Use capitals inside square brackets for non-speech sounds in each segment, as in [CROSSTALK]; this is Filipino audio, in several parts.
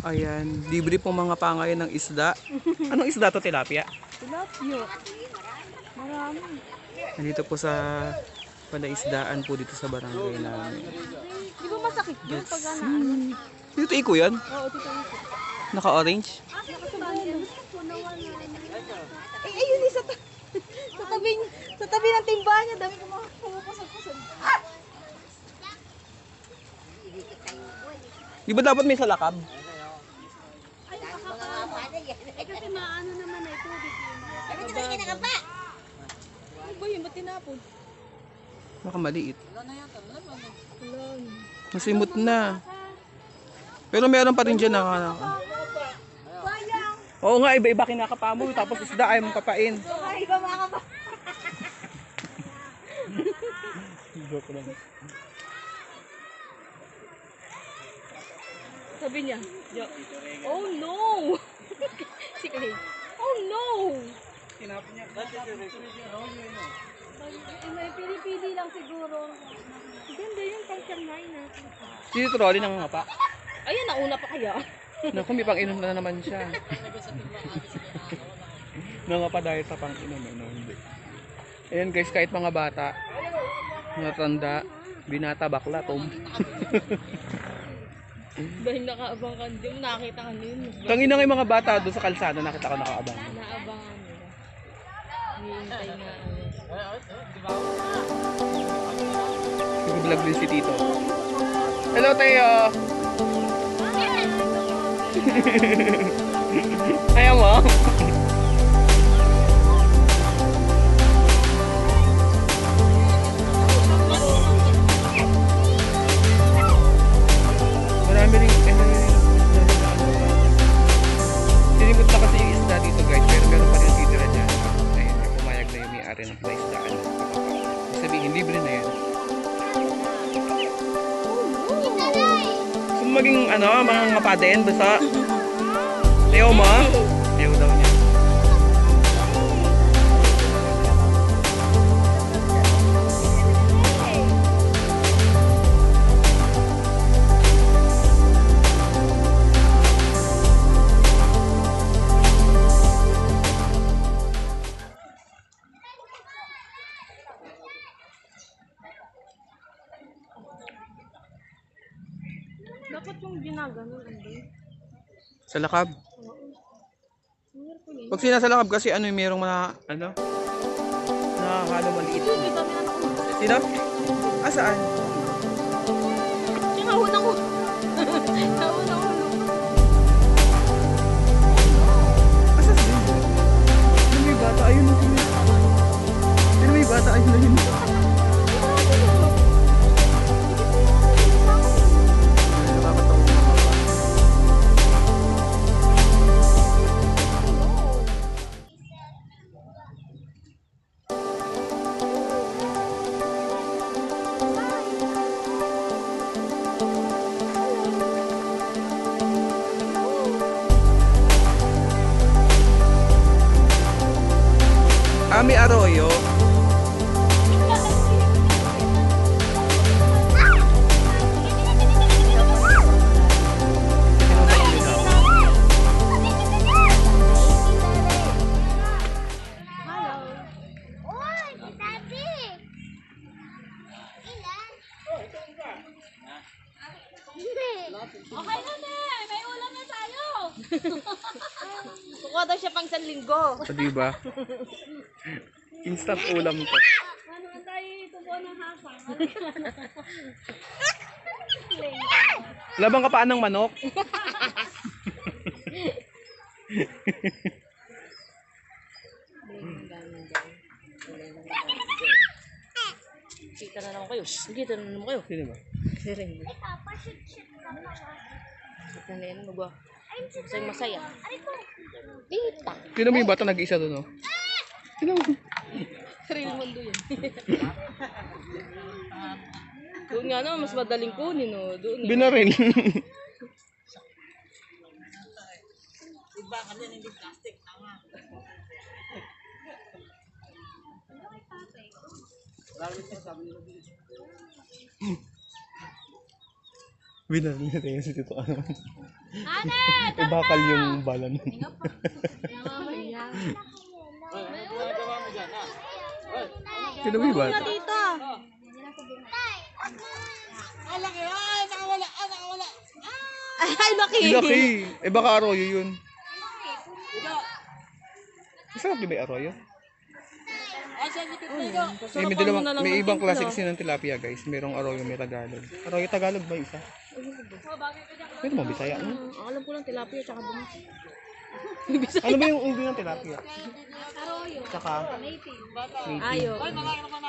Ayan, libre po mga pangayan ng isda. [LAUGHS] Anong isda to, tilapia? Tilapia. Marami. Nandito po sa palaisdaan po dito sa barangay namin. Di ba masakit yun pag ano? ano? Dito iko yan? Oo, tito ko. Naka-orange? Eh, ayun eh, sa, ta- sa tabi, sa tabi ng timbahan niya, dami ko mga pumukusog-kusog. Di ba dapat may salakab? Eh, kasi maano naman na ito. Ano ba yun? Ba't tinapon? Baka maliit. Wala na. Masimot na. Pero meron pa rin dyan na Sayang. Oo nga, iba-iba kinakapa mo. Tapos isda ayaw mong kapain. Ay, iba mga ba? Joke lang. Sabi niya, oh no! [LAUGHS] si Clay, oh no! Eh, may pili-pili lang siguro. Ganda yung pang Shanghai natin. Dito trolley nang ngapa. Ayun, nauna pa kaya. Naku, may pang-inom na naman siya. Nangapa dahil sa pang-inom. Ano, hindi. Ayan guys, kahit mga bata, mga tanda, binata, bakla, tom. [LAUGHS] Dahil nakaabang ka, hindi mo nakakita ka yun. Tangina nga yung mga bata doon sa kalsada, nakita ko nakaabang. Naabangan na ano. Nag-vlog din si Tito. Hello, Teo! [LAUGHS] Ayaw mo? Ano, mga ngapaden, basta. Ayaw mo? Dapat yung ginaganon, ano Sa lakab. Yun. Pag sinasalakab kasi ano yung merong mga, ano? Nakakalo maliit. Sino? Ah, saan? Na na, may ulam na tayo. [LAUGHS] Kukuha daw siya pang isang linggo. O, diba? Instant ulam to. Ano ang tayo tubo ng hasa? Labang kapaan ng manok. Kita na naman kayo. Kita na naman kayo. Sino ba? Siring. Kita na yan, magwa. Masaya masaya. Tita. Sino mo yung bata nag-isa doon, no? Sino mo? Real mundo yun. Doon nga naman, mas madaling kunin, no? Doon. eh. Binaril. [LAUGHS] Binali na tayo si Tito ano. Eh, bakal yung bala nun. Sino ba yung bata? Tita. Ay, laki. Laki. Eh baka arroyo yun. Masarap di ba yung arroyo? Eh, may, dalawang, may ibang klase kasi ng tilapia guys. Merong arroyo, may Tagalog. Arroyo Tagalog ba isa? Pwede mo, Bisaya. Ano? Ang alam ko lang tilapia tsaka bunga. [LAUGHS] ano ba yung unggoy ng tilapia? Tsaka, Ayo.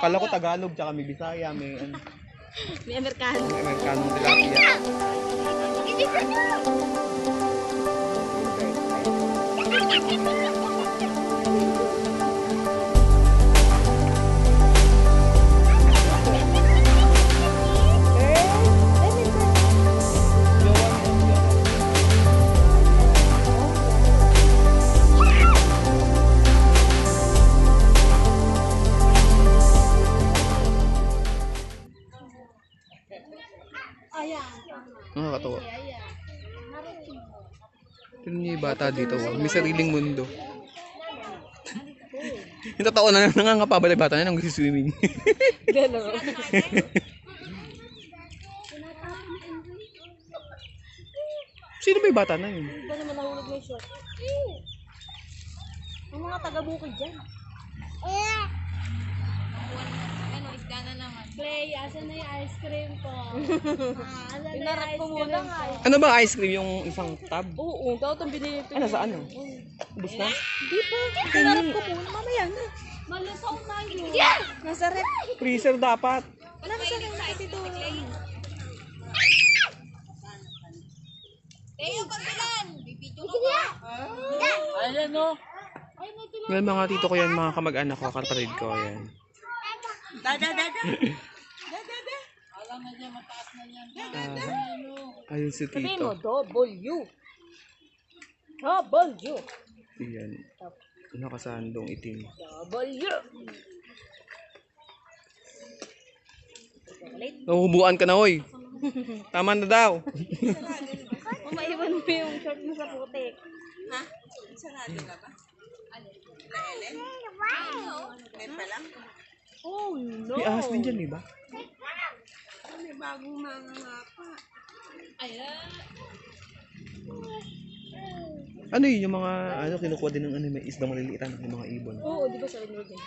kala ko Tagalog, tsaka may Bisaya, may ano, May Amerikano. may Amerikanong tilapia. Nakakatawa. Niyo yung bata dito, oh. may sariling mundo. yung totoo na nangangapabal yung bata na nang swimming. Gano'n. Sino ba yung bata na yun? Ba naman nahulog may short? Ang mga taga-bukid dyan. Isda Play, asan na yung ice cream ko? [LAUGHS] ah, asan na yung ice ko cream muna ko? nga. eh. Ano ba ice cream yung isang tab? Oo, daw itong binili ito. Ano sa ano? Ubus na? Hindi pa. Pinarap ko muna. Mamaya na. Malusong na yun. Nasa rep. Freezer dapat. Nasa rep na dito. Teo, pagbilan! Bibidyo ka ba? Well, mga tito ko yan, mga kamag-anak ko, kapatid ko, yan. Ah, ayun si Sabihin mo, tito. double U. Double U. Yan. Nakasandong itim. Double U. Nahubuan ka na, oy. Tama na daw. Maiwan mo yung short mo sa putik. Oh no. May ahas din dyan, di ba? Ano yun, yung mga, ano, kinukuha din ng ano, may isdang maliliitan, yung mga ibon. Oo, di ba sabi mo dyan?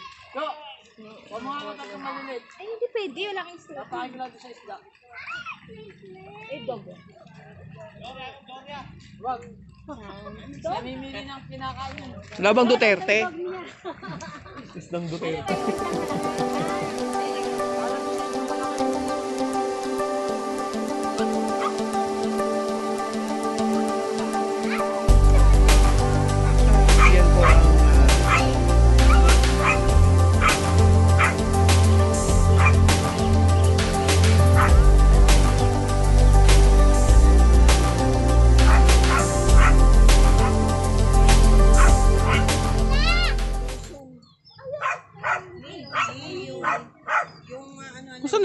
Ay, hindi pwede. Wala kang isla. Eh, dog. Labang Duterte. Isdang Duterte. [LAUGHS]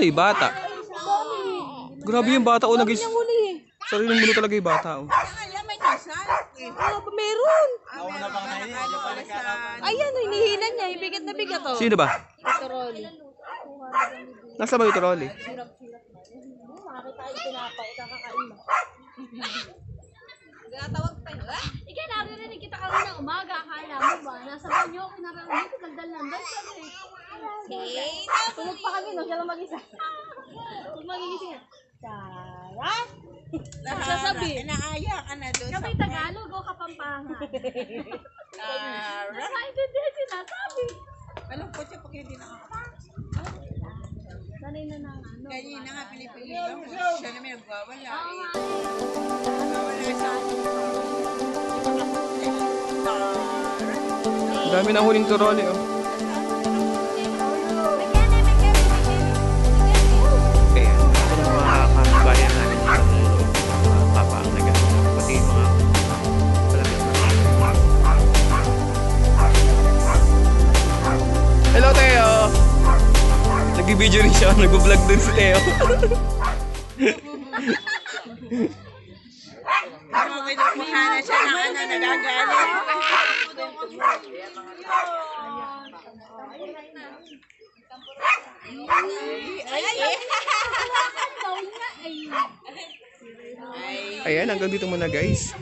Yung bata? Grabe yung bata o nagis... Huli. Sariling mulo talaga yung bata oh. Meron. Ayan, oh, inihilan niya. Ibigat na bigat, oh. Sino ba? Ito, Rolly. Nasa ba yung trolley? Makakita yung tinapay. Kakakain mo. Gatawag pa yun. Ah! Ikaw, naririnig kita kanina umaga. Akala mo ba? Nasa banyo ako nararamit. Daldal lang. Daldal eh. Okay. Tulog pa kami, no? Siya lang mag-isa. Huwag magigising yan. Charot! Sasabi. Naaya ka na doon Kapag Tagalog o Kapampangan. Nakaintindihan sinasabi. Alam ko siya pag hindi nakakapagod. Sanay na ng ano. Ganyan na nga pinipilihan. Siya naman nagwawala. Oo nga. Nagwawala sa Ang dami na huling trolley oh. Kaya, ito ng mga kabayan namin mga papa ang nag pati yung mga malapit na. Hello, Teo! Nag-video rin siya, [LAUGHS] nag-vlog dun si Teo. kinukuha na siya ng ano, nagagalit. Ayan, hanggang dito muna guys.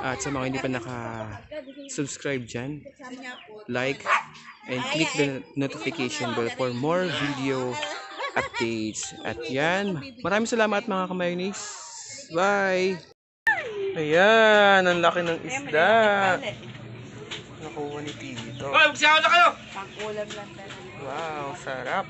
At sa mga hindi pa naka-subscribe dyan, like and click the notification bell for more video updates. At yan, maraming salamat mga kamayonis. Bye! Ayan, ang laki ng isda. Nakuha ni Tito. Pangkulam lang talaga. Wow, sarap.